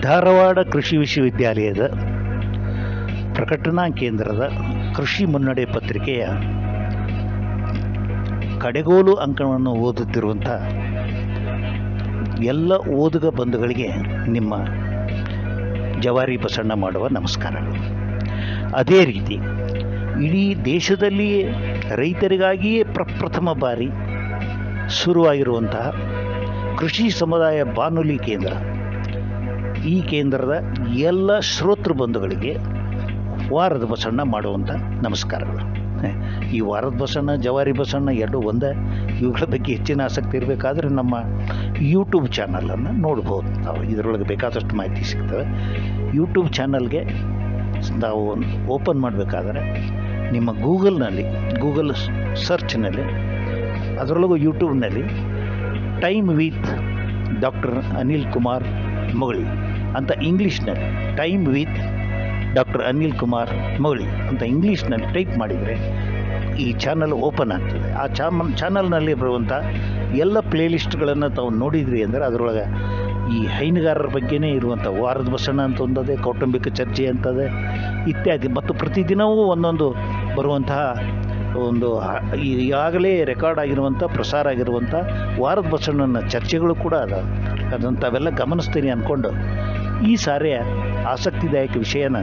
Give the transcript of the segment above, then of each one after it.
ಧಾರವಾಡ ಕೃಷಿ ವಿಶ್ವವಿದ್ಯಾಲಯದ ಪ್ರಕಟಣಾ ಕೇಂದ್ರದ ಕೃಷಿ ಮುನ್ನಡೆ ಪತ್ರಿಕೆಯ ಕಡೆಗೋಲು ಅಂಕಣವನ್ನು ಓದುತ್ತಿರುವಂಥ ಎಲ್ಲ ಓದುಗ ಬಂಧುಗಳಿಗೆ ನಿಮ್ಮ ಜವಾರಿ ಬಸಣ್ಣ ಮಾಡುವ ನಮಸ್ಕಾರಗಳು ಅದೇ ರೀತಿ ಇಡೀ ದೇಶದಲ್ಲಿಯೇ ರೈತರಿಗಾಗಿಯೇ ಪ್ರಪ್ರಥಮ ಬಾರಿ ಶುರುವಾಗಿರುವಂತಹ ಕೃಷಿ ಸಮುದಾಯ ಬಾನುಲಿ ಕೇಂದ್ರ ಈ ಕೇಂದ್ರದ ಎಲ್ಲ ಶ್ರೋತೃ ಬಂಧುಗಳಿಗೆ ವಾರದ ಬಸಣ್ಣ ಮಾಡುವಂಥ ನಮಸ್ಕಾರಗಳು. ಈ ವಾರದ ಬಸಣ್ಣ, ಜವಾರಿ ಬಸಣ್ಣ ಎರಡು ಒಂದೇ. ಇವುಗಳ ಬಗ್ಗೆ ಹೆಚ್ಚಿನ ಆಸಕ್ತಿ ಇರಬೇಕಾದ್ರೆ ನಮ್ಮ ಯೂಟ್ಯೂಬ್ ಚಾನಲನ್ನು ನೋಡ್ಬೋದು ನಾವು ಇದರೊಳಗೆ ಬೇಕಾದಷ್ಟು ಮಾಹಿತಿ ಸಿಗ್ತವೆ. ಯೂಟ್ಯೂಬ್ ಚಾನಲ್ಗೆ ನಾವು ಓಪನ್ ಮಾಡಬೇಕಾದ್ರೆ ನಿಮ್ಮ ಗೂಗಲ್ನಲ್ಲಿ ಗೂಗಲ್ ಸರ್ಚ್ನಲ್ಲಿ ಅದರೊಳಗೂ ಯೂಟ್ಯೂಬ್ನಲ್ಲಿ time with doctor Anil Kumar Mogali ಅಂತ ಇಂಗ್ಲೀಷ್ನಲ್ಲಿ time with doctor Anil Kumar Mouli ಅಂತ ಇಂಗ್ಲೀಷ್ನಲ್ಲಿ ಟೈಪ್ ಮಾಡಿದರೆ ಈ ಚಾನಲ್ ಓಪನ್ ಆಗ್ತದೆ. ಆ ಚಾನಲ್ನಲ್ಲಿ ಬರುವಂಥ ಎಲ್ಲ ಪ್ಲೇಲಿಸ್ಟ್ಗಳನ್ನು ತಾವು ನೋಡಿದ್ರಿ ಅಂದರೆ ಅದರೊಳಗೆ ಈ ಹೈನುಗಾರರ ಬಗ್ಗೆನೇ ಇರುವಂಥ ವಾರದ ಬಸಣ್ಣ ಅಂತ ಒಂದದೆ, ಕೌಟುಂಬಿಕ ಚರ್ಚೆ ಅಂತದೆ ಇತ್ಯಾದಿ. ಮತ್ತು ಪ್ರತಿದಿನವೂ ಒಂದೊಂದು ಬರುವಂತಹ ಒಂದು ಈಗಾಗಲೇ ರೆಕಾರ್ಡ್ ಆಗಿರುವಂಥ, ಪ್ರಸಾರ ಆಗಿರುವಂಥ ವಾರದ ಬಸಣ್ಣನ ಚರ್ಚೆಗಳು ಕೂಡ ಅದ. ತಾವೆಲ್ಲ ಗಮನಿಸ್ತೀನಿ ಅಂದ್ಕೊಂಡು ಈ ಸಾರಿಯ ಆಸಕ್ತಿದಾಯಕ ವಿಷಯನ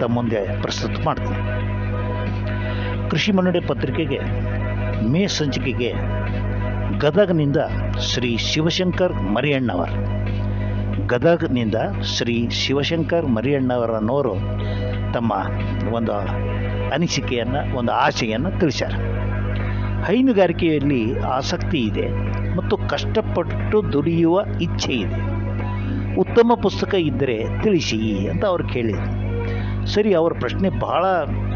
ತಮ್ಮ ಮುಂದೆ ಪ್ರಸ್ತುತ ಮಾಡ್ತೀನಿ. ಕೃಷಿ ಮುನ್ನಡೆ ಪತ್ರಿಕೆಗೆ, ಮೇ ಸಂಚಿಕೆಗೆ ಗದಗನಿಂದ ಶ್ರೀ ಶಿವಶಂಕರ್ ಮರಿಯಣ್ಣವರ್. ಗದಗನಿಂದ ಶ್ರೀ ಶಿವಶಂಕರ್ ಮರಿಯಣ್ಣವರನ್ನೋರು ತಮ್ಮ ಒಂದು ಅನಿಸಿಕೆಯನ್ನು, ಒಂದು ಆಶೆಯನ್ನು ತಿಳಿಸ್ಯಾರ. ಹೈನುಗಾರಿಕೆಯಲ್ಲಿ ಆಸಕ್ತಿ ಇದೆ ಮತ್ತು ಕಷ್ಟಪಟ್ಟು ದುಡಿಯುವ ಇಚ್ಛೆ ಇದೆ. ಉತ್ತಮ ಪುಸ್ತಕ ಇದ್ದರೆ ತಿಳಿಸಿ ಅಂತ ಅವ್ರು ಕೇಳಿದರು. ಸರಿ, ಅವರ ಪ್ರಶ್ನೆ ಬಹಳ,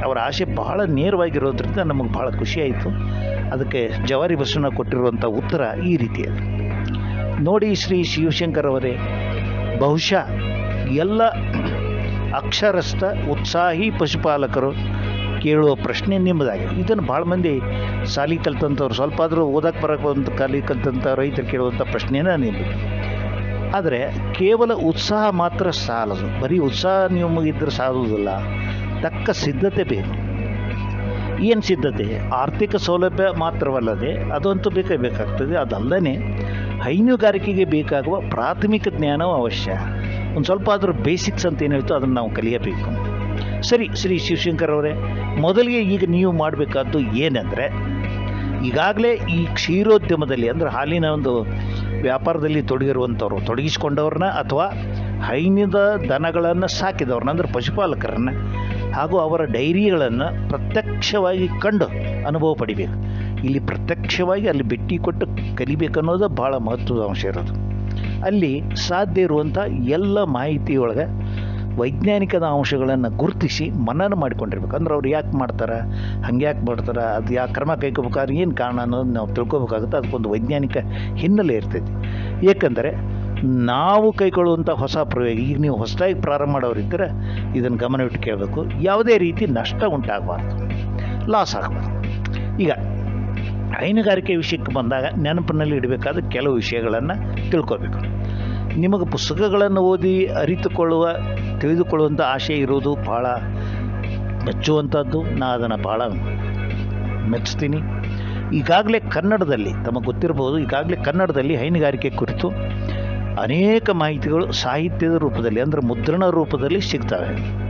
ಅವರ ಆಸೆ ಬಹಳ ನೇರವಾಗಿರೋದ್ರಿಂದ ನಮಗೆ ಭಾಳ ಖುಷಿ ಆಯಿತು. ಅದಕ್ಕೆ ಜವಾರಿ ಬಸವಣ್ಣ ಕೊಟ್ಟಿರುವಂಥ ಉತ್ತರ ಈ ರೀತಿಯಲ್ಲಿ ನೋಡಿ ಶ್ರೀ ಶಿವಶಂಕರ್ ಅವರೇ, ಬಹುಶಃ ಎಲ್ಲ ಅಕ್ಷರಸ್ಥ ಉತ್ಸಾಹಿ ಪಶುಪಾಲಕರು ಕೇಳುವ ಪ್ರಶ್ನೆ ನಿಮ್ಮದಾಗಿದೆ. ಇದನ್ನು ಭಾಳ ಮಂದಿ ಸಾಲಿ ಕಲ್ತಂಥವ್ರು ಸ್ವಲ್ಪ ಆದರೂ ಓದಕ್ಕೆ ಬರೋಕ್ಕೆ ಒಂದು ಕಾಲಿ ಕಲ್ತಂಥ ರೈತರು ಕೇಳುವಂಥ ಪ್ರಶ್ನೆನ ನಿಮ್ಮದು ಆದರೆ ಕೇವಲ ಉತ್ಸಾಹ ಮಾತ್ರ ಸಾಲದು. ಬರೀ ಉತ್ಸಾಹ ನಿಮಗಿದ್ರೆ ಸಾಲುವುದಿಲ್ಲ. ತಕ್ಕ ಸಿದ್ಧತೆ ಬೇಕು. ಏನು ಸಿದ್ಧತೆ? ಆರ್ಥಿಕ ಸೌಲಭ್ಯ ಮಾತ್ರವಲ್ಲದೆ ಅದಂತೂ ಬೇಕೇ ಬೇಕಾಗ್ತದೆ. ಅದಲ್ಲದೆ ಹೈನುಗಾರಿಕೆಗೆ ಬೇಕಾಗುವ ಪ್ರಾಥಮಿಕ ಜ್ಞಾನವೂ ಅವಶ್ಯ. ಒಂದು ಸ್ವಲ್ಪ ಆದರೂ ಬೇಸಿಕ್ಸ್ ಅಂತ ಏನು ಅದನ್ನು ನಾವು ಕಲಿಯಬೇಕು. ಸರಿ, ಶ್ರೀ ಶಿವಶಂಕರ್ ಅವರೇ, ಮೊದಲಿಗೆ ಈಗ ನೀವು ಮಾಡಬೇಕಾದ್ದು ಏನಂದರೆ, ಈಗಾಗಲೇ ಈ ಕ್ಷೀರೋದ್ಯಮದಲ್ಲಿ ಅಂದರೆ ಹಾಲಿನ ಒಂದು ವ್ಯಾಪಾರದಲ್ಲಿ ತೊಡಗಿರುವಂಥವ್ರು ತೊಡಗಿಸ್ಕೊಂಡವ್ರನ್ನ ಅಥವಾ ಹೈನದ ದನಗಳನ್ನು ಸಾಕಿದವ್ರನ್ನ, ಅಂದರೆ ಪಶುಪಾಲಕರನ್ನ ಹಾಗೂ ಅವರ ಡೈರಿಗಳನ್ನು ಪ್ರತ್ಯಕ್ಷವಾಗಿ ಕಂಡು ಅನುಭವ ಪಡಿಬೇಕು. ಇಲ್ಲಿ ಪ್ರತ್ಯಕ್ಷವಾಗಿ ಅಲ್ಲಿ ಭೇಟಿ ಕೊಟ್ಟು ಕಲಿಬೇಕನ್ನೋದು ಭಾಳ ಮಹತ್ವದ ಅಂಶ ಇರೋದು. ಅಲ್ಲಿ ಸಾಧ್ಯ ಇರುವಂಥ ಎಲ್ಲ ಮಾಹಿತಿಯೊಳಗೆ ವೈಜ್ಞಾನಿಕದ ಅಂಶಗಳನ್ನು ಗುರುತಿಸಿ ಮನನ ಮಾಡಿಕೊಂಡಿರ್ಬೇಕು. ಅಂದ್ರೆ ಅವ್ರು ಯಾಕೆ ಮಾಡ್ತಾರೆ, ಹಂಗೆ ಯಾಕೆ ಮಾಡ್ತಾರೆ, ಅದು ಯಾಕೆ ಕ್ರಮ ಕೈಗೊಬೇಕಾದ್ರೆ ಏನು ಕಾರಣ ಅನ್ನೋದು ನಾವು ತಿಳ್ಕೊಬೇಕಾಗುತ್ತೆ. ಅದಕ್ಕೊಂದು ವೈಜ್ಞಾನಿಕ ಹಿನ್ನೆಲೆ ಇರ್ತೈತಿ. ಏಕೆಂದರೆ ನಾವು ಕೈಗೊಳ್ಳುವಂಥ ಹೊಸ ಪ್ರಯೋಗ, ಈಗ ನೀವು ಹೊಸದಾಗಿ ಪ್ರಾರಂಭ ಮಾಡೋರಿದ್ದರೆ ಇದನ್ನು ಗಮನವಿಟ್ಟು ಕೇಳಬೇಕು. ಯಾವುದೇ ರೀತಿ ನಷ್ಟ ಉಂಟಾಗಬಾರ್ದು ಲಾಸ್ ಆಗಬಾರ್ದು. ಈಗ ಹೈನುಗಾರಿಕೆ ವಿಷಯಕ್ಕೆ ಬಂದಾಗ ನೆನಪಿನಲ್ಲಿ ಇಡಬೇಕಾದ ಕೆಲವು ವಿಷಯಗಳನ್ನು ತಿಳ್ಕೊಬೇಕು. ನಿಮಗೆ ಪುಸ್ತಕಗಳನ್ನು ಓದಿ ಅರಿತುಕೊಳ್ಳುವ ತಿಳಿದುಕೊಳ್ಳುವಂಥ ಆಶೆ ಇರುವುದು ಭಾಳ ಮೆಚ್ಚುವಂಥದ್ದು ನಾ ಅದನ್ನು ಭಾಳ ಮೆಚ್ಚುತ್ತೀನಿ ಈಗಾಗಲೇ ಕನ್ನಡದಲ್ಲಿ, ತಮಗೆ ಗೊತ್ತಿರಬಹುದು, ಈಗಾಗಲೇ ಕನ್ನಡದಲ್ಲಿ ಹೈನುಗಾರಿಕೆ ಕುರಿತು ಅನೇಕ ಮಾಹಿತಿಗಳು ಸಾಹಿತ್ಯದ ರೂಪದಲ್ಲಿ, ಅಂದರೆ ಮುದ್ರಣ ರೂಪದಲ್ಲಿ ಸಿಗ್ತವೆ.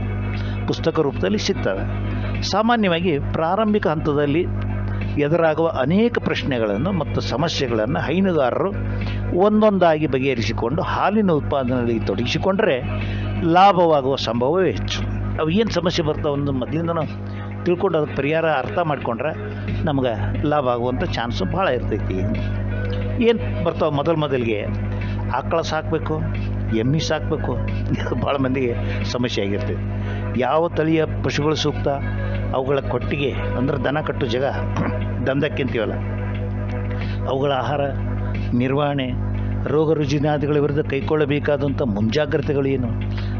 ಪುಸ್ತಕ ರೂಪದಲ್ಲಿ ಸಿಗ್ತವೆ. ಸಾಮಾನ್ಯವಾಗಿ ಪ್ರಾರಂಭಿಕ ಹಂತದಲ್ಲಿ ಎದುರಾಗುವ ಅನೇಕ ಪ್ರಶ್ನೆಗಳನ್ನು ಮತ್ತು ಸಮಸ್ಯೆಗಳನ್ನು ಹೈನುಗಾರರು ಒಂದೊಂದಾಗಿ ಬಗೆಹರಿಸಿಕೊಂಡು ಹಾಲಿನ ಉತ್ಪಾದನೆಯಲ್ಲಿ ತೊಡಗಿಸಿಕೊಂಡರೆ ಲಾಭವಾಗುವ ಸಂಭವವೇ ಹೆಚ್ಚು. ಅವು ಏನು ಸಮಸ್ಯೆ ಬರ್ತಾವೆ ಒಂದು ಮೊದಲಿಂದ ನಾವು ತಿಳ್ಕೊಂಡು ಅದಕ್ಕೆ ಪರಿಹಾರ ಅರ್ಥ ಮಾಡಿಕೊಂಡ್ರೆ ನಮ್ಗೆ ಲಾಭ ಆಗುವಂಥ ಚಾನ್ಸು ಭಾಳ ಇರ್ತೈತಿ. ಏನು ಬರ್ತಾವೆ ಮೊದಲು ಮೊದಲಿಗೆ? ಆಕಳ ಸಾಕಬೇಕು, ಎಮ್ಮೆ ಸಾಕಬೇಕು ಭಾಳ ಮಂದಿಗೆ ಸಮಸ್ಯೆ ಆಗಿರ್ತೈತಿ. ಯಾವ ತಳಿಯ ಪಶುಗಳು ಸೂಕ್ತ? ಅವುಗಳ ಕೊಟ್ಟಿಗೆ ಅಂದ್ರೆ ದನ ಕಟ್ಟು ಜಾಗ ದಂಧಕ್ಕಿಂತೀವಲ್ಲ ಅವುಗಳ ಆಹಾರ ನಿರ್ವಹಣೆ, ರೋಗ ರುಜಿನಾದಿಗಳ ವಿರುದ್ಧ ಕೈಗೊಳ್ಳಬೇಕಾದಂಥ ಮುಂಜಾಗ್ರತೆಗಳೇನು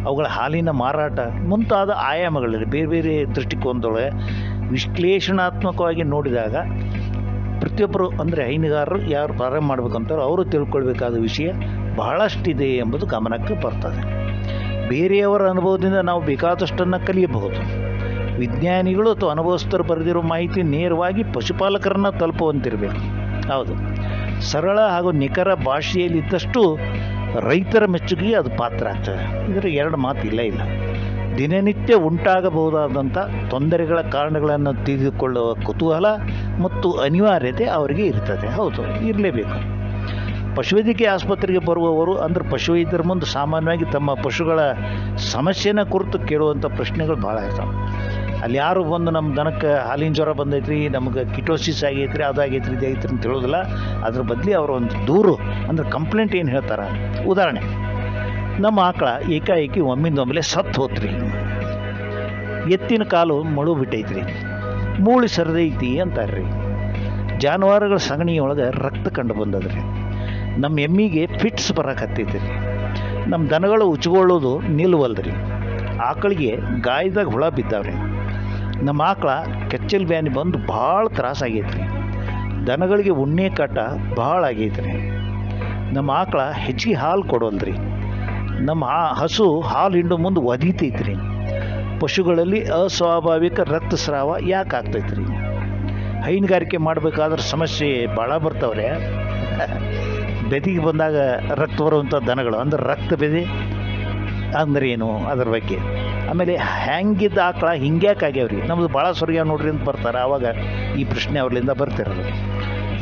ಅವುಗಳ ಹಾಲಿನ ಮಾರಾಟ, ಮುಂತಾದ ಆಯಾಮಗಳಲ್ಲಿ ಬೇರೆ ಬೇರೆ ದೃಷ್ಟಿಕೋನದೊಳಗೆ ವಿಶ್ಲೇಷಣಾತ್ಮಕವಾಗಿ ನೋಡಿದಾಗ ಪ್ರತಿಯೊಬ್ಬರು ಅಂದರೆ ಹೈನುಗಾರರು ಯಾರು ಪ್ರಾರಂಭ ಮಾಡಬೇಕಂತಾರೋ ಅವರು ತಿಳ್ಕೊಳ್ಬೇಕಾದ ವಿಷಯ ಬಹಳಷ್ಟಿದೆ ಎಂಬುದು ಗಮನಕ್ಕೆ ಬರ್ತದೆ. ಬೇರೆಯವರ ಅನುಭವದಿಂದ ನಾವು ಬೇಕಾದಷ್ಟನ್ನು ಕಲಿಯಬಹುದು. ವಿಜ್ಞಾನಿಗಳು ಅಥವಾ ಅನುಭವಸ್ಥರು ಬರೆದಿರೋ ಮಾಹಿತಿ ನೇರವಾಗಿ ಪಶುಪಾಲಕರನ್ನು ತಲುಪುವಂತಿರಬೇಕು. ಹೌದು. ಸರಳ ಹಾಗೂ ನಿಖರ ಭಾಷೆಯಲ್ಲಿದ್ದಷ್ಟು ರೈತರ ಮೆಚ್ಚುಗೆಗೆ ಅದು ಪಾತ್ರ ಆಗ್ತದೆ. ಇದರ ಎರಡು ಮಾತು ಇಲ್ಲ ಇಲ್ಲ. ದಿನನಿತ್ಯ ಉಂಟಾಗಬಹುದಾದಂಥ ತೊಂದರೆಗಳ ಕಾರಣಗಳನ್ನು ತಿಳಿದುಕೊಳ್ಳುವ ಕುತೂಹಲ ಮತ್ತು ಅನಿವಾರ್ಯತೆ ಅವರಿಗೆ ಇರ್ತದೆ. ಹೌದು, ಇರಲೇಬೇಕು. ಪಶುವೈದ್ಯಕೀಯ ಆಸ್ಪತ್ರೆಗೆ ಬರುವವರು ಅಂದ್ರೆ ಪಶುವೈದ್ಯರ ಮುಂದೆ ಸಾಮಾನ್ಯವಾಗಿ ತಮ್ಮ ಪಶುಗಳ ಸಮಸ್ಯೆನ ಕುರಿತು ಕೇಳುವಂಥ ಪ್ರಶ್ನೆಗಳು ಭಾಳ ಇರ್ತಾವೆ. ಅಲ್ಲಿ ಯಾರು ಬಂದು ನಮ್ಮ ದನಕ್ಕೆ ಹಾಲಿನ ಜ್ವರ ಬಂದೈತ್ರಿ, ನಮಗೆ ಕಿಟೋಸಿಸ್ ಆಗೈತ್ರಿ, ಅದಾಗೈತ್ರಿ, ಇದಾಗೈತ್ರಿ ಅಂತ ಹೇಳೋದಿಲ್ಲ. ಅದ್ರ ಬದಲಿ ಅವರು ಒಂದು ದೂರು, ಅಂದ್ರೆ ಕಂಪ್ಲೇಂಟ್ ಏನು ಹೇಳ್ತಾರೆ? ಉದಾಹರಣೆ, ನಮ್ಮ ಆಕಳ ಏಕಾಏಕಿ ಒಮ್ಮಿಂದೊಮ್ಮೆಲೆ ಸತ್ತು ಹೋತ್ರಿ. ಎತ್ತಿನ ಕಾಲು ಮಳು ಬಿಟ್ಟೈತ್ರಿ. ಮೂಳಿ ಸರಿದೈತಿ ಅಂತಾರ್ರಿ. ಜಾನುವಾರುಗಳ ಸಗಣಿಯೊಳಗೆ ರಕ್ತ ಕಂಡು ಬಂದದ್ರಿ. ನಮ್ಮ ಎಮ್ಮಿಗೆ ಫಿಟ್ಸ್ ಬರಕತ್ತೈತಿ ರೀ ನಮ್ಮ ದನಗಳು ಉಚ್ಕೊಳ್ಳೋದು ನಿಲ್ವಲ್ದ್ರಿ ಆಕಳಿಗೆ ಗಾಯದಾಗ ಹುಳ ಬಿದ್ದಾವ್ರಿ. ನಮ್ಮ ಆಕಳ ಕೆಚ್ಚಲ್ ಬ್ಯಾನಿ ಬಂದು ಭಾಳ ತ್ರಾಸಾಗೈತ್ರಿ ದನಗಳಿಗೆ ಉಣ್ಣೆ ಕಾಟ ಭಾಳ ಆಗೈತ್ರಿ. ನಮ್ಮ ಆಕಳ ಹೆಚ್ಚಿಗೆ ಹಾಲು ಕೊಡೋಲ್ರಿ. ನಮ್ಮ ಹಸು ಹಾಲು ಹಿಂಡು ಮುಂದೆ ಒದೀತೈತ್ರಿ. ಪಶುಗಳಲ್ಲಿ ಅಸ್ವಾಭಾವಿಕ ರಕ್ತಸ್ರಾವ ಯಾಕೆ ಆಗ್ತೈತ್ರಿ? ಹೈನುಗಾರಿಕೆ ಮಾಡಬೇಕಾದ್ರೆ ಸಮಸ್ಯೆ ಭಾಳ ಬರ್ತಾವ್ರೆ. ಬೆದಿಗೆ ಬಂದಾಗ ರಕ್ತ ಬರುವಂಥ ದನಗಳು, ಅಂದ್ರೆ ರಕ್ತ ಬೆದೆ ಅಂದ್ರೆ ಏನು ಅದ್ರ ಬಗ್ಗೆ? ಆಮೇಲೆ ಹ್ಯಾಂಗಿದ್ದ ಆಕಳ ಹಿಂಗ್ಯಾಕೆ ಆಗ್ಯಾವ್ರಿ ನಮ್ಮದು ಭಾಳ ಸ್ವರ್ಗ ನೋಡ್ರಿ ಅಂತ ಬರ್ತಾರೆ, ಆವಾಗ ಈ ಪ್ರಶ್ನೆ ಅವ್ರಲಿಂದ ಬರ್ತಿರೋದು.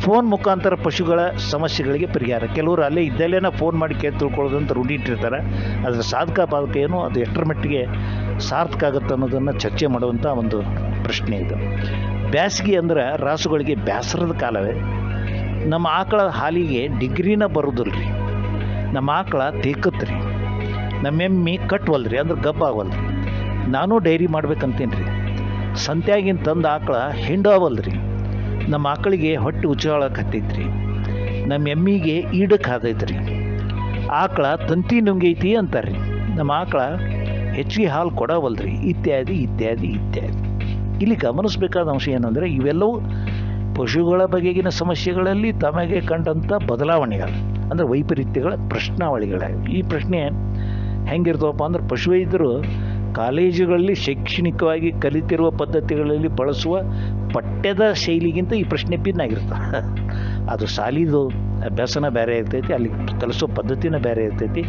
ಫೋನ್ ಮುಖಾಂತರ ಪಶುಗಳ ಸಮಸ್ಯೆಗಳಿಗೆ ಪರಿಹಾರ. ಕೆಲವರು ಅಲ್ಲೇ ಇದ್ದಲ್ಲೇನ ಫೋನ್ ಮಾಡಿ ಕೇಳಿ ತಿಳ್ಕೊಳ್ಳೋದು ಅಂತ ರೂಢಿ ಇಟ್ಟಿರ್ತಾರೆ. ಅದರ ಸಾಧಕ ಬಾಧಕ ಏನು, ಅದು ಎಷ್ಟರ ಮಟ್ಟಿಗೆ ಸಾರ್ಥಕ ಆಗುತ್ತೆ ಅನ್ನೋದನ್ನು ಚರ್ಚೆ ಮಾಡುವಂಥ ಒಂದು ಪ್ರಶ್ನೆ ಇದು. ಬ್ಯಾಸಗಿ ಅಂದ್ರೆ ರಾಸುಗಳಿಗೆ ಬ್ಯಾಸರದ ಕಾಲವೇ. ನಮ್ಮ ಆಕಳ ಹಾಲಿಗೆ ಡಿಗ್ರಿನ ಬರೋದಿಲ್ರಿ. ನಮ್ಮ ಆಕಳ ತೇಕತ್ತೆ ನಮ್ಮ ಎಮ್ಮಿ ಕಟ್ವಲ್ರಿ, ಅಂದ್ರೆ ಗಬ್ಬಾಗವಲ್ರಿ ನಾನು ಡೈರಿ ಮಾಡ್ಬೇಕಂತೀನಿ ರೀ ಸಂತ್ಯಾಗಿನ ತಂದ ಆಕಳ ಹಿಂಡಾವಲ್ರಿ ನಮ್ಮ ಆಕಳಿಗೆ ಹೊಟ್ಟೆ ಉಚ್ಚಾಳಕತ್ತೈತ್ರಿ ನಮ್ಮ ಎಮ್ಮಿಗೆ ಈಡಕ್ಕೆ ಆಕಳ ತಂತಿ ನುಂಗೈತಿ ಅಂತಾರ್ರಿ. ನಮ್ಮ ಆಕಳ ಹೆಚ್ಚಿಗೆ ಹಾಲು ಕೊಡವಲ್ರಿ. ಇತ್ಯಾದಿ ಇತ್ಯಾದಿ ಇತ್ಯಾದಿ. ಇಲ್ಲಿ ಗಮನಿಸಬೇಕಾದ ಅಂಶ ಏನಂದರೆ, ಇವೆಲ್ಲವೂ ಪಶುಗಳ ಬಗೆಗಿನ ಸಮಸ್ಯೆಗಳಲ್ಲಿ ತಮಗೆ ಕಂಡಂಥ ಬದಲಾವಣೆಗಳು, ಅಂದರೆ ವೈಪರೀತ್ಯಗಳ ಪ್ರಶ್ನಾವಳಿಗಳಾಗಿವೆ. ಈ ಪ್ರಶ್ನೆ ಹೆಂಗಿರ್ತವಪ್ಪ ಅಂದ್ರೆ ಪಶುವೈದ್ಯರು ಕಾಲೇಜುಗಳಲ್ಲಿ ಶೈಕ್ಷಣಿಕವಾಗಿ ಕಲಿತಿರುವ ಪದ್ಧತಿಗಳಲ್ಲಿ ಬಳಸುವ ಪಠ್ಯದ ಶೈಲಿಗಿಂತ ಈ ಪ್ರಶ್ನೆ ಭಿನ್ನಾಗಿರ್ತದೆ ಅದು ಶಾಲಿದು ಅಭ್ಯಾಸನ ಬೇರೆ ಇರ್ತೈತಿ, ಅಲ್ಲಿ ಕಲಿಸೋ ಪದ್ಧತಿನ ಬೇರೆ ಇರ್ತೈತಿ.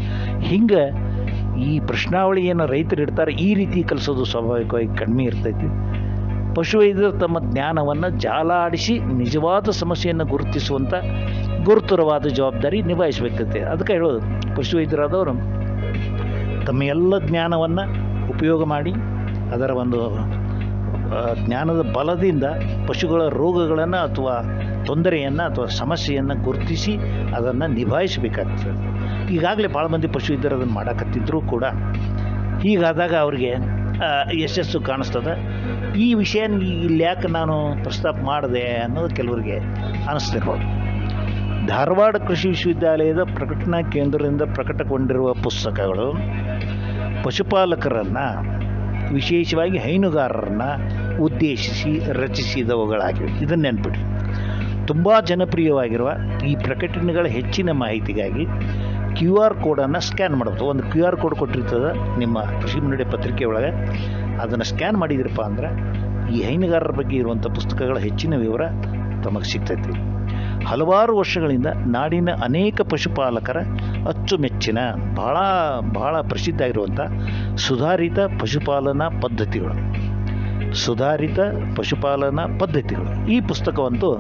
ಹಿಂಗೆ ಈ ಪ್ರಶ್ನಾವಳಿ ಏನು ರೈತರು ಇಡ್ತಾರೆ, ಈ ರೀತಿ ಕಲಿಸೋದು ಸ್ವಾಭಾವಿಕವಾಗಿ ಕಡಿಮೆ ಇರ್ತೈತಿ. ಪಶುವೈದ್ಯರು ತಮ್ಮ ಜ್ಞಾನವನ್ನು ಜಾಲಾಡಿಸಿ ನಿಜವಾದ ಸಮಸ್ಯೆಯನ್ನು ಗುರುತಿಸುವಂಥ ಗುರುತರವಾದ ಜವಾಬ್ದಾರಿ ನಿಭಾಯಿಸಬೇಕೈತೆ. ಅದಕ್ಕೆ ಹೇಳೋದು, ಪಶುವೈದ್ಯರಾದವರು ತಮ್ಮ ಎಲ್ಲ ಜ್ಞಾನವನ್ನು ಉಪಯೋಗ ಮಾಡಿ ಅದರ ಒಂದು ಜ್ಞಾನದ ಬಲದಿಂದ ಪಶುಗಳ ರೋಗಗಳನ್ನು ಅಥವಾ ತೊಂದರೆಯನ್ನು ಅಥವಾ ಸಮಸ್ಯೆಯನ್ನು ಗುರುತಿಸಿ ಅದನ್ನು ನಿಭಾಯಿಸಬೇಕಾಗ್ತದೆ. ಈಗಾಗಲೇ ಭಾಳ ಮಂದಿ ಪಶು ಇದ್ದರೆ ಅದನ್ನು ಮಾಡಕತ್ತಿದ್ರೂ ಕೂಡ ಹೀಗಾದಾಗ ಅವರಿಗೆ ಯಶಸ್ಸು ಕಾಣಿಸ್ತದೆ. ಈ ವಿಷಯ ಇಲ್ಲಿ ಯಾಕೆ ನಾನು ಪ್ರಸ್ತಾಪ ಮಾಡಿದೆ ಅನ್ನೋದು ಕೆಲವರಿಗೆ ಅನಿಸ್ತಿರ್ಬೋದು. ಧಾರವಾಡ ಕೃಷಿ ವಿಶ್ವವಿದ್ಯಾಲಯದ ಪ್ರಕಟಣಾ ಕೇಂದ್ರದಿಂದ ಪ್ರಕಟಗೊಂಡಿರುವ ಪುಸ್ತಕಗಳು ಪಶುಪಾಲಕರನ್ನು, ವಿಶೇಷವಾಗಿ ಹೈನುಗಾರರನ್ನು ಉದ್ದೇಶಿಸಿ ರಚಿಸಿದವುಗಳಾಗಿವೆ. ಇದನ್ನು ನೆನ್ಪಿಡಿ. ತುಂಬ ಜನಪ್ರಿಯವಾಗಿರುವ ಈ ಪ್ರಕಟಣೆಗಳ ಹೆಚ್ಚಿನ ಮಾಹಿತಿಗಾಗಿ ಕ್ಯೂ ಆರ್ ಕೋಡನ್ನು ಸ್ಕ್ಯಾನ್ ಮಾಡಬಹುದು ಒಂದು ಕ್ಯೂ ಆರ್ ಕೋಡ್ ಕೊಟ್ಟಿರ್ತದೆ ನಿಮ್ಮ ಕೃಷಿ ಮುನ್ನಡೆ ಪತ್ರಿಕೆ ಒಳಗೆ. ಅದನ್ನು ಸ್ಕ್ಯಾನ್ ಮಾಡಿದಿರಪ್ಪ ಅಂದ್ರೆ ಈ ಹೈನುಗಾರರ ಬಗ್ಗೆ ಇರುವಂಥ ಪುಸ್ತಕಗಳ ಹೆಚ್ಚಿನ ವಿವರ ತಮಗೆ ಸಿಗ್ತೈತಿ. ಹಲವಾರು ವರ್ಷಗಳಿಂದ ನಾಡಿನ ಅನೇಕ ಪಶುಪಾಲಕರ ಅಚ್ಚುಮೆಚ್ಚಿನ ಭಾಳ ಭಾಳ ಪ್ರಸಿದ್ಧ ಆಗಿರುವಂಥ ಸುಧಾರಿತ ಪಶುಪಾಲನಾ ಪದ್ಧತಿಗಳು. ಸುಧಾರಿತ ಪಶುಪಾಲನಾ ಪದ್ಧತಿಗಳು. ಈ ಪುಸ್ತಕವಂತೂ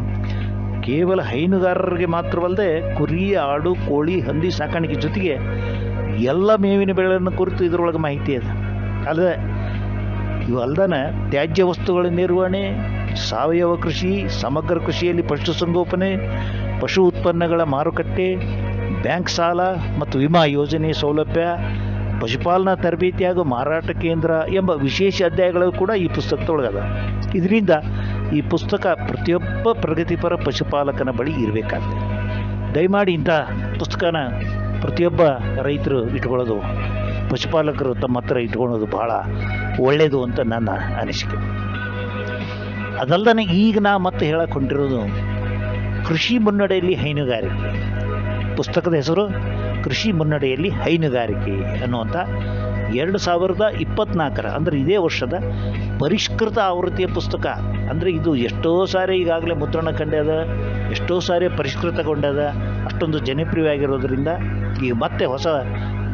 ಕೇವಲ ಹೈನುಗಾರರಿಗೆ ಮಾತ್ರವಲ್ಲದೆ ಕುರಿ ಆಡು, ಕೋಳಿ, ಹಂದಿ ಸಾಕಾಣಿಕೆ ಜೊತೆಗೆ ಎಲ್ಲ ಮೇವಿನ ಬೆಳೆಗಳನ್ನು ಕುರಿತು ಇದರೊಳಗೆ ಮಾಹಿತಿ ಇದೆ. ಅಲ್ಲದೆ ಇವು ಅಲ್ದನ ತ್ಯಾಜ್ಯ ವಸ್ತುಗಳ ನಿರ್ವಹಣೆ ಸಾವಯವ ಕೃಷಿ, ಸಮಗ್ರ ಕೃಷಿಯಲ್ಲಿ ಪಶುಸಂಗೋಪನೆ ಪಶು ಉತ್ಪನ್ನಗಳ ಮಾರುಕಟ್ಟೆ, ಬ್ಯಾಂಕ್ ಸಾಲ ಮತ್ತು ವಿಮಾ ಯೋಜನೆ ಸೌಲಭ್ಯ, ಪಶುಪಾಲನಾ ತರಬೇತಿ ಹಾಗೂ ಮಾರಾಟ ಕೇಂದ್ರ ಎಂಬ ವಿಶೇಷ ಅಧ್ಯಾಯಗಳು ಕೂಡ ಈ ಪುಸ್ತಕದೊಳಗದ. ಇದರಿಂದ ಈ ಪುಸ್ತಕ ಪ್ರತಿಯೊಬ್ಬ ಪ್ರಗತಿಪರ ಪಶುಪಾಲಕನ ಬಳಿ ಇರಬೇಕಾಗ್ತದೆ. ದಯಮಾಡಿ ಇಂಥ ಪುಸ್ತಕನ ಪ್ರತಿಯೊಬ್ಬ ರೈತರು ಇಟ್ಕೊಳ್ಳೋದು, ಪಶುಪಾಲಕರು ತಮ್ಮ ಹತ್ರ ಇಟ್ಕೊಳ್ಳೋದು ಬಹಳ ಒಳ್ಳೆಯದು ಅಂತ ನನ್ನ ಅನಿಸಿಕೆ. ಅದಲ್ಲದೆ ಈಗ ನಾ ಮತ್ತೆ ಹೇಳಕ್ಕೆ ಹೊಂಟಿರೋದು ಕೃಷಿ ಮುನ್ನಡೆಯಲ್ಲಿ ಹೈನುಗಾರಿಕೆ. ಪುಸ್ತಕದ ಹೆಸರು ಕೃಷಿ ಮುನ್ನಡೆಯಲ್ಲಿ ಹೈನುಗಾರಿಕೆ ಅನ್ನುವಂಥ ಎರಡು ಸಾವಿರದ ಇಪ್ಪತ್ನಾಲ್ಕರ, ಅಂದರೆ ಇದೇ ವರ್ಷದ ಪರಿಷ್ಕೃತ ಆವೃತ್ತಿಯ ಪುಸ್ತಕ. ಅಂದರೆ ಇದು ಎಷ್ಟೋ ಸಾರಿ ಈಗಾಗಲೇ ಮುದ್ರಣ ಕಂಡ್ಯದ, ಎಷ್ಟೋ ಸಾರಿ ಪರಿಷ್ಕೃತಗೊಂಡದ ಅಷ್ಟೊಂದು ಜನಪ್ರಿಯವಾಗಿರೋದ್ರಿಂದ ಈಗ ಮತ್ತೆ ಹೊಸ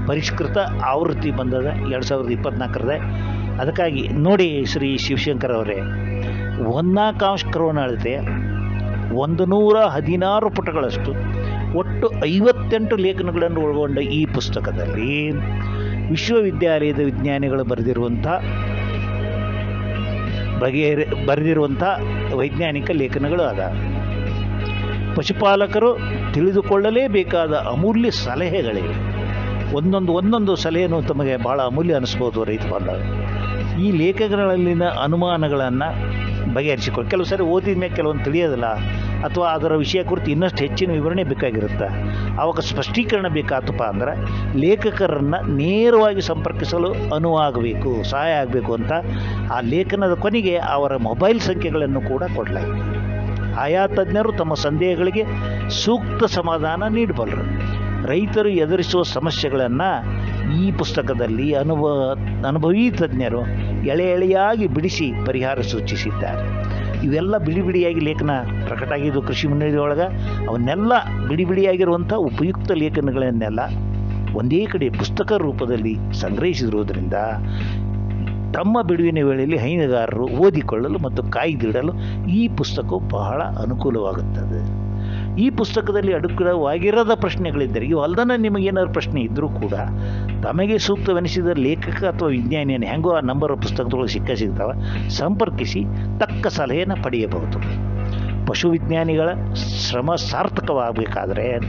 ಪರಿಷ್ಕೃತ ಆವೃತ್ತಿ ಬಂದದ ಎರಡು ಸಾವಿರದ ಇಪ್ಪತ್ನಾಲ್ಕರದೇ. ಅದಕ್ಕಾಗಿ ನೋಡಿ ಶ್ರೀ ಶಿವಶಂಕರ್ ಅವರೇ ಒಂದನಾಕಾಂಶ ಕರೋನಾಳತೆ ಒಂದು ನೂರ ಹದಿನಾರು ಪುಟಗಳಷ್ಟು, ಒಟ್ಟು ಐವತ್ತೆಂಟು ಲೇಖನಗಳನ್ನು ಒಳಗೊಂಡ ಈ ಪುಸ್ತಕದಲ್ಲಿ ವಿಶ್ವವಿದ್ಯಾಲಯದ ವಿಜ್ಞಾನಿಗಳು ಬರೆದಿರುವಂಥ ಬಗೆಯ ಬರೆದಿರುವಂಥ ವೈಜ್ಞಾನಿಕ ಲೇಖನಗಳು ಅದ. ಪಶುಪಾಲಕರು ತಿಳಿದುಕೊಳ್ಳಲೇಬೇಕಾದ ಅಮೂಲ್ಯ ಸಲಹೆಗಳಿವೆ. ಒಂದೊಂದು ಒಂದೊಂದು ಸಲಹೆಯನ್ನು ತಮಗೆ ಭಾಳ ಅಮೂಲ್ಯ ಅನಿಸ್ಬೋದು ರೈತ ಬಾಂಧವ ಈ ಲೇಖಕಗಳಲ್ಲಿನ ಅನುಮಾನಗಳನ್ನು ಬಗೆಹರಿಸಿಕೊಳ್ಳಿ. ಕೆಲವು ಸರಿ ಓದಿದ ಮೇಲೆ ಕೆಲವೊಂದು ತಿಳಿಯೋದಿಲ್ಲ. ಅಥವಾ ಅದರ ವಿಷಯ ಕುರಿತು ಇನ್ನಷ್ಟು ಹೆಚ್ಚಿನ ವಿವರಣೆ ಬೇಕಾಗಿರುತ್ತೆ. ಆವಾಗ ಸ್ಪಷ್ಟೀಕರಣ ಬೇಕಾತಪ್ಪ ಅಂದ್ರೆ ಲೇಖಕರನ್ನು ನೇರವಾಗಿ ಸಂಪರ್ಕಿಸಲು ಅನುವಾಗಬೇಕು ಸಹಾಯ ಆಗಬೇಕು ಅಂತ ಆ ಲೇಖನದ ಕೊನೆಗೆ ಅವರ ಮೊಬೈಲ್ ಸಂಖ್ಯೆಗಳನ್ನು ಕೂಡ ಕೊಡಲಾಗಿದೆ ಆಯಾ ತಜ್ಞರು ತಮ್ಮ ಸಂದೇಹಗಳಿಗೆ ಸೂಕ್ತ ಸಮಾಧಾನ ನೀಡಬಲ್ಲರು ರೈತರು ಎದುರಿಸುವ ಸಮಸ್ಯೆಗಳನ್ನು ಈ ಪುಸ್ತಕದಲ್ಲಿ ಅನುಭವ ಅನುಭವಿ ತಜ್ಞರು ಎಳೆ ಎಳೆಯಾಗಿ ಬಿಡಿಸಿ ಪರಿಹಾರ ಸೂಚಿಸಿದ್ದಾರೆ. ಇವೆಲ್ಲ ಬಿಡಿ ಬಿಡಿಯಾಗಿ ಲೇಖನ ಪ್ರಕಟ ಆಗಿದ್ದು ಕೃಷಿ ಮುನ್ನಡೆಯೊಳಗೆ ಅವನ್ನೆಲ್ಲ ಬಿಡಿ ಬಿಡಿಯಾಗಿರುವಂಥ ಉಪಯುಕ್ತ ಲೇಖನಗಳನ್ನೆಲ್ಲ ಒಂದೇ ಕಡೆ ಪುಸ್ತಕ ರೂಪದಲ್ಲಿ ಸಂಗ್ರಹಿಸಿರುವುದರಿಂದ ತಮ್ಮ ಬಿಡುವಿನ ವೇಳೆಯಲ್ಲಿ ಹೈನುಗಾರರು ಓದಿಕೊಳ್ಳಲು ಮತ್ತು ಕಾಯ್ದಿಡಲು ಈ ಪುಸ್ತಕವು ಬಹಳ ಅನುಕೂಲವಾಗುತ್ತದೆ. ಈ ಪುಸ್ತಕದಲ್ಲಿ ಅಡುಕವಾಗಿರದ ಪ್ರಶ್ನೆಗಳಿದ್ದರೆ, ಇವು ಅಲ್ದನ ನಿಮಗೇನಾದ್ರು ಪ್ರಶ್ನೆ ಇದ್ದರೂ ಕೂಡ ತಮಗೆ ಸೂಕ್ತವೆನಿಸಿದ ಲೇಖಕ ಅಥವಾ ವಿಜ್ಞಾನಿಯನ್ನು ಹೆಂಗೋ ಆ ನಂಬರ್ ಪುಸ್ತಕದೊಳಗೆ ಸಿಕ್ಕ ಸಿಗ್ತಾವೆ, ಸಂಪರ್ಕಿಸಿ ತಕ್ಕ ಸಲಹೆಯನ್ನು ಪಡೆಯಬಹುದು. ಪಶು ವಿಜ್ಞಾನಿಗಳ ಶ್ರಮ ಸಾರ್ಥಕವಾಗಬೇಕಾದರೆ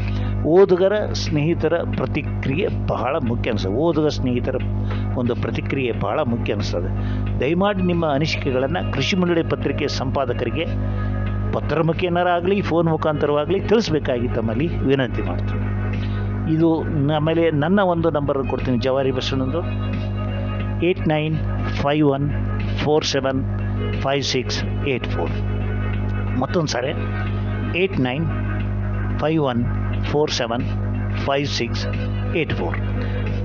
ಓದುಗರ ಸ್ನೇಹಿತರ ಪ್ರತಿಕ್ರಿಯೆ ಬಹಳ ಮುಖ್ಯ ಅನಿಸ್ತದೆ ಓದುಗ ಸ್ನೇಹಿತರ ಒಂದು ಪ್ರತಿಕ್ರಿಯೆ ಬಹಳ ಮುಖ್ಯ ಅನಿಸ್ತದೆ ದಯಮಾಡಿ ನಿಮ್ಮ ಅನಿಸಿಕೆಗಳನ್ನು ಕೃಷಿ ಮುನ್ನಡೆ ಪತ್ರಿಕೆ ಸಂಪಾದಕರಿಗೆ ಪತ್ರ ಮುಖೇನರಾಗಲಿ ಫೋನ್ ಮುಖಾಂತರವಾಗಲಿ ತಿಳಿಸ್ಬೇಕಾಗಿತ್ತು ತಮ್ಮಲ್ಲಿ ವಿನಂತಿ ಮಾಡ್ತೀನಿ. ಇದು ಆಮೇಲೆ ನನ್ನ ಒಂದು ನಂಬರ್ ಕೊಡ್ತೀನಿ, ಜವಾರಿ ಬಸ್ಸನ್ನೊಂದು eight nine five one four seven five six eight four. ಮತ್ತೊಂದು ಸಾರಿ eight nine five one four seven five six eight four.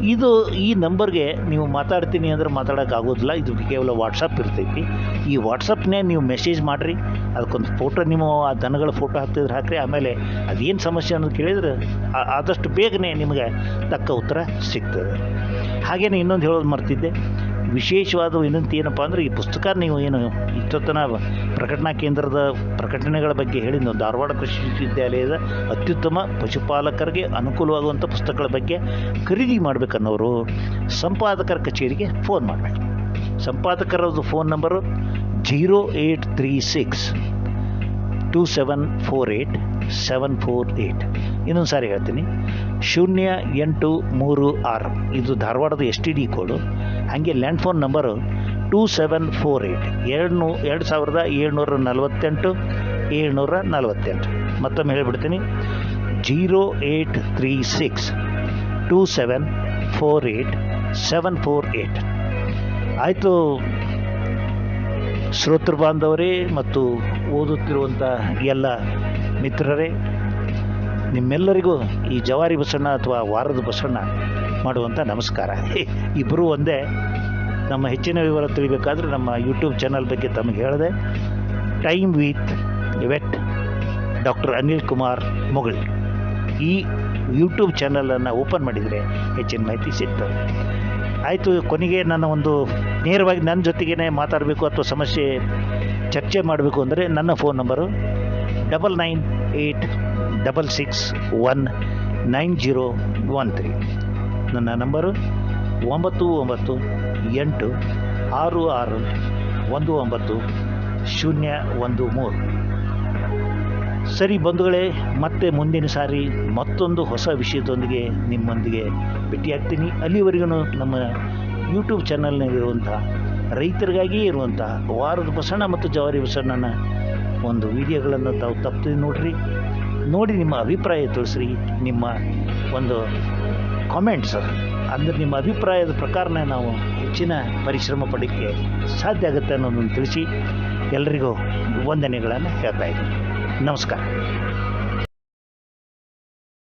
ಇದು ಈ ನಂಬರ್ಗೆ ನೀವು ಮಾತಾಡ್ತೀನಿ ಅಂದ್ರೆ ಮಾತಾಡೋಕ್ಕಾಗೋದಿಲ್ಲ ಇದು ಕೇವಲ ವಾಟ್ಸಪ್ ಇರ್ತೈತಿ. ಈ ವಾಟ್ಸಪ್ನೇ ನೀವು ಮೆಸೇಜ್ ಮಾಡಿರಿ. ಅದಕ್ಕೊಂದು ಫೋಟೋ ನಿಮ್ಮ ಆ ದನಗಳ ಫೋಟೋ ಹಾಕ್ತಿದ್ರೆ ಹಾಕ್ರಿ. ಆಮೇಲೆ ಅದೇನು ಸಮಸ್ಯೆ ಅನ್ನೋದು ಕೇಳಿದ್ರೆ ಆದಷ್ಟು ಬೇಗನೆ ನಿಮಗೆ ತಕ್ಕ ಉತ್ತರ ಸಿಗ್ತದೆ. ಹಾಗೇನೆ ಇನ್ನೊಂದು ಹೇಳೋದು ಮರ್ತಿದ್ದೆ. ವಿಶೇಷವಾದ ವಿನಂತಿ ಏನಪ್ಪ ಅಂದರೆ ಈ ಪುಸ್ತಕ ನೀವು ಏನು ಇಷ್ಟೊತ್ತನ ಪ್ರಕಟಣಾ ಕೇಂದ್ರದ ಪ್ರಕಟಣೆಗಳ ಬಗ್ಗೆ ಹೇಳಿದ್ದು ಧಾರವಾಡ ಕೃಷಿ ವಿಶ್ವವಿದ್ಯಾಲಯದ ಅತ್ಯುತ್ತಮ ಪಶುಪಾಲಕರಿಗೆ ಅನುಕೂಲವಾಗುವಂಥ ಪುಸ್ತಕಗಳ ಬಗ್ಗೆ ಖರೀದಿ ಮಾಡಬೇಕನ್ನೋರು ಸಂಪಾದಕರ ಕಚೇರಿಗೆ ಫೋನ್ ಮಾಡಬೇಕು. ಸಂಪಾದಕರದ್ದು phone number zero eight three six two seven four eight seven four eight ಇನ್ನೊಂದು ಸಾರಿ ಹೇಳ್ತೀನಿ, ಶೂನ್ಯ ಎಂಟು ಮೂರು ಆರು. ಇದು ಧಾರವಾಡದ ಎಸ್ ಟಿ ಡಿ ಕೋಡು. ಹಾಗೆ land phone number two seven four eight ಎರಡು ನೂ ಎರಡು ಸಾವಿರದ ಏಳ್ನೂರ ನಲವತ್ತೆಂಟು ಏಳ್ನೂರ ನಲವತ್ತೆಂಟು. ಮತ್ತೊಮ್ಮೆ ಹೇಳಿಬಿಡ್ತೀನಿ. Zero eight three six, two seven four eight seven four eight ಆಯಿತು. ಶ್ರೋತೃ ಬಾಂಧವರೇ ಮತ್ತು ಓದುತ್ತಿರುವಂಥ ಎಲ್ಲ ಮಿತ್ರರೇ, ನಿಮ್ಮೆಲ್ಲರಿಗೂ ಈ ಜವಾರಿ ಬಸಣ್ಣ ಅಥವಾ ವಾರದ ಬಸಣ್ಣ ಮಾಡುವಂಥ ನಮಸ್ಕಾರ. ಇಬ್ಬರೂ ಒಂದೇ. ನಮ್ಮ ಹೆಚ್ಚಿನ ವಿವರ ತಿಳಿಬೇಕಾದ್ರೆ ನಮ್ಮ ಯೂಟ್ಯೂಬ್ ಚಾನಲ್ ಬಗ್ಗೆ ತಮಗೆ ಹೇಳಿದೆ. Time with vet doctor Anil Kumar Mogal ಈ ಯೂಟ್ಯೂಬ್ ಚಾನಲನ್ನು ಓಪನ್ ಮಾಡಿದರೆ ಹೆಚ್ಚಿನ ಮಾಹಿತಿ ಸಿಗ್ತದೆ. ಆಯಿತು, ಕೊನೆಗೆ ನನ್ನ ಒಂದು ನೇರವಾಗಿ ನನ್ನ ಜೊತೆಗೇ ಮಾತಾಡಬೇಕು ಅಥವಾ ಸಮಸ್ಯೆ ಚರ್ಚೆ ಮಾಡಬೇಕು ಅಂದರೆ ನನ್ನ phone number double nine eight double six one nine zero one three ನನ್ನ ನಂಬರು ಒಂಬತ್ತು ಒಂಬತ್ತು ಎಂಟು ಆರು ಆರು ಒಂದು ಒಂಬತ್ತು ಶೂನ್ಯ ಒಂದು ಮೂರು. ಸರಿ ಬಂಧುಗಳೇ, ಮತ್ತೆ ಮುಂದಿನ ಸಾರಿ ಮತ್ತೊಂದು ಹೊಸ ವಿಷಯದೊಂದಿಗೆ ನಿಮ್ಮೊಂದಿಗೆ ಭೇಟಿಯಾಗ್ತೀನಿ. ಅಲ್ಲಿವರೆಗೂ ನಮ್ಮ ಯೂಟ್ಯೂಬ್ ಚಾನಲ್ನಲ್ಲಿರುವಂಥ ರೈತರಿಗಾಗಿಯೇ ಇರುವಂಥ ವಾರದ ಬಸಣ ಮತ್ತು ಜವಾರಿ ಬಸಣ್ಣನ ಒಂದು ವಿಡಿಯೋಗಳನ್ನು ತಾವು ತಪ್ಪದೆ ನೋಡಿರಿ. ನೋಡಿ ನಿಮ್ಮ ಅಭಿಪ್ರಾಯ ತಿಳಿಸ್ರಿ. ನಿಮ್ಮ ಒಂದು ಕಾಮೆಂಟ್ಸ್ ಅಂದರೆ ನಿಮ್ಮ ಅಭಿಪ್ರಾಯದ ಪ್ರಕಾರನೇ ನಾವು ಹೆಚ್ಚಿನ ಪರಿಶ್ರಮ ಪಡೋಕ್ಕೆ ಸಾಧ್ಯ ಆಗುತ್ತೆ ಅನ್ನೋದನ್ನು ತಿಳಿಸಿ ಎಲ್ಲರಿಗೂ ವಂದನೆಗಳನ್ನು ಹೇಳ್ತಾ ಇದ್ದೀನಿ. ನಮಸ್ಕಾರ.